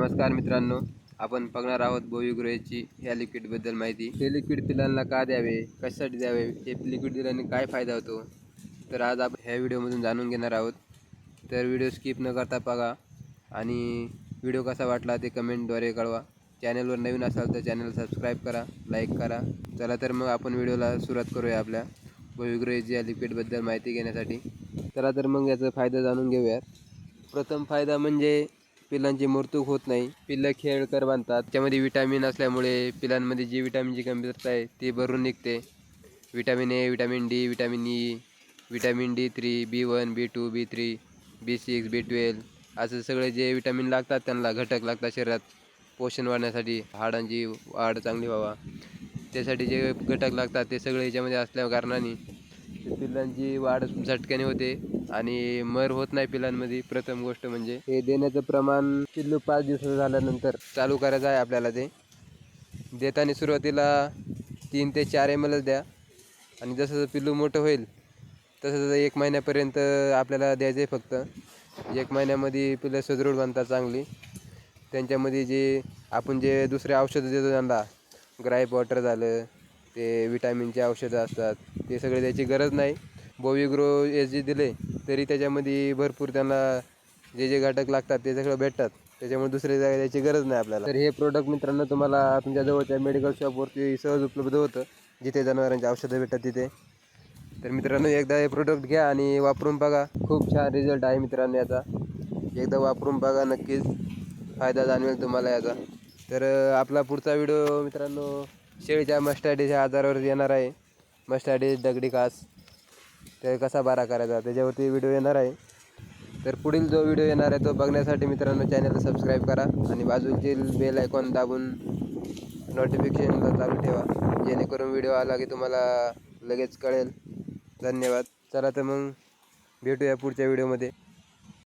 नमस्कार मित्रांनो आपण बघणार आहोत बोविग्रोची ह्या लिक्विडबद्दल माहिती. हे लिक्विड पिलांना का द्यावे कशासाठी द्यावे हे लिक्विड दिल्याने काय फायदा होतो? तर आज आपण ह्या व्हिडिओमधून जाणून घेणार आहोत. तर व्हिडिओ स्किप न करता बघा आणि व्हिडिओ कसा वाटला ते कमेंटद्वारे कळवा. चॅनलवर नवीन असाल तर चॅनल सबस्क्राईब करा लाईक करा. चला तर मग आपण व्हिडिओला सुरुवात करूया आपल्या बोविग्रोची या लिक्विडबद्दल माहिती घेण्यासाठी. चला तर मग याचा फायदा जाणून घेऊयात. प्रथम फायदा म्हणजे पिलांची मृत्यू होत नाही. पिल्लं खेळकर बांधतात त्यामध्ये विटॅमिन असल्यामुळे पिलांमध्ये जी विटॅमिनची कमतरता आहे ती भरून निघते. Vitamin A vitamin D vitamin E vitamin D three B one B two B three B six B twelve असं सगळे जे विटॅमिन लागतात त्यांना घटक लागतात शरीरात. पोषण वाढण्यासाठी हाडांची वाढ चांगली व्हावा. त्यासाठी जे घटक लागतात ते सगळे याच्यामध्ये असल्या कारणाने पिल्लांची वाढ झटक्याने होते आणि मर होत नाही पिलांमध्ये प्रथम गोष्ट म्हणजे हे देण्याचं प्रमाण पिल्लू पाच दिवसाचं झाल्यानंतर चालू करायचं आहे आपल्याला ते. देताना सुरुवातीला तीन ते चार एम एलच द्या आणि जसं जसं पिल्लू मोठं होईल तसं जसं एक महिन्यापर्यंत आपल्याला द्यायचं आहे फक्त. एक महिन्यामध्ये पिल्लं सुदृढ बनतात चांगली. त्यांच्यामध्ये जे आपण जे दुसरे औषधं देतो त्यांना ग्राईप वॉटर झालं ते विटॅमिनचे औषधं असतात ते सगळे द्यायची गरज नाही. बोविग्रो एस जे दिले तरी त्याच्यामध्ये भरपूर त्यांना जे जे घटक लागतात ते सगळं भेटतात. त्याच्यामुळे दुसरे जागा द्यायची गरज नाही आपल्याला. तर हे प्रोडक्ट मित्रांनो तुम्हाला तुमच्या जवळच्या मेडिकल शॉपवरती सहज उपलब्ध होतं. जिथे जनावरांची औषधं भेटतात तिथे. तर मित्रांनो एकदा हे प्रोडक्ट घ्या आणि वापरून बघा. खूप छान रिझल्ट आहे मित्रांनो याचा. एकदा वापरून बघा नक्कीच. फायदा जाणवेल तुम्हाला याचा. तर आपला पुढचा व्हिडिओ मित्रांनो शेळीच्या मस्टाडीच्या आजारावर येणार आहे. मस्टाडी दगडी कास. ते कसा बारा करायचा? त्याच्यावरती व्हिडिओ येणार आहे. तर पुढील जो व्हिडिओ येणार आहे तो बघण्यासाठी मित्रांनो चॅनल सबस्क्राईब करा आणि बाजूची बेल आयकॉन दाबून नोटिफिकेशनला चालू ठेवा. जेणेकरून व्हिडिओ आला की तुम्हाला लगेच कळेल. धन्यवाद. चला तर मग भेटूया पुढच्या व्हिडिओमध्ये